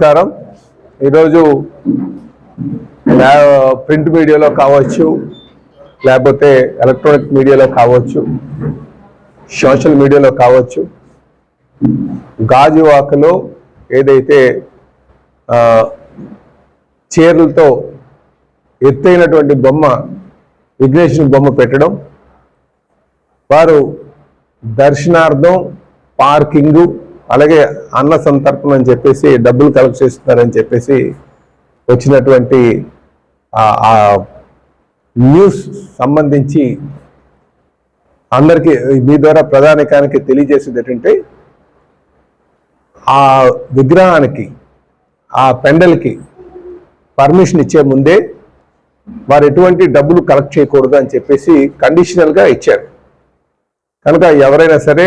నమస్కారం. ఈరోజు ప్రింట్ మీడియాలో కావచ్చు లేకపోతే ఎలక్ట్రానిక్ మీడియాలో కావచ్చు సోషల్ మీడియాలో కావచ్చు గాజువాకలో ఏదైతే చీరలతో ఎత్తైనటువంటి బొమ్మ విఘ్నేశ్వరుని బొమ్మ పెట్టడం వారు దర్శనార్థం పార్కింగు అలాగే అన్న సంతర్పణ అని చెప్పేసి డబ్బులు కలెక్ట్ చేస్తున్నారని చెప్పేసి వచ్చినటువంటి ఆ- న్యూస్ సంబంధించి అందరికీ మీ ద్వారా ప్రధానికానికి తెలియజేసేది ఏంటంటే ఆ విగ్రహానికి ఆ పెండల్కి పర్మిషన్ ఇచ్చే ముందే వారు ఎటువంటి డబ్బులు కలెక్ట్ చేయకూడదు అని చెప్పేసి కండిషనల్గా ఇచ్చారు. కనుక ఎవరైనా సరే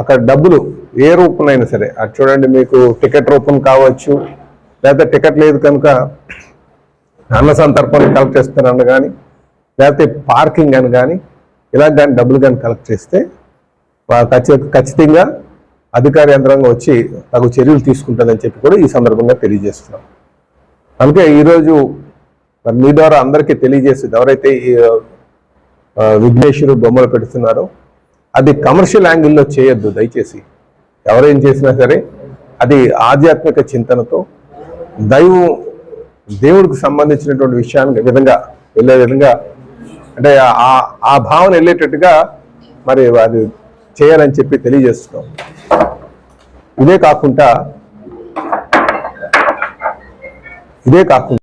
అక్కడ డబ్బులు ఏ రూపంలో సరే. అది చూడండి మీకు టికెట్ రూపం కావచ్చు లేకపోతే టికెట్ లేదు కనుక అన్న సంతర్పణ కలెక్ట్ చేస్తారని కానీ లేకపోతే పార్కింగ్ అని కానీ ఇలా కానీ డబ్బులు కానీ కలెక్ట్ చేస్తే ఖచ్చితంగా అధికార యంత్రాంగం వచ్చి తగు చర్యలు తీసుకుంటుందని చెప్పి కూడా ఈ సందర్భంగా తెలియజేస్తున్నాం. అందుకే ఈరోజు మీ ద్వారా అందరికీ తెలియజేసేది ఎవరైతే ఈ విఘ్నేశ్వరు బొమ్మలు పెడుతున్నారో అది కమర్షియల్ యాంగిల్లో చేయొద్దు దయచేసి. ఎవరేం చేసినా సరే అది ఆధ్యాత్మిక చింతనతో దైవం దేవుడికి సంబంధించినటువంటి విషయానికి విధంగా వెళ్ళే విధంగా అంటే ఆ ఆ భావన వెళ్ళేటట్టుగా మరి అది చేయాలని చెప్పి తెలియజేస్తున్నాం. ఇదే కాకుండా ఇదే కాకుండా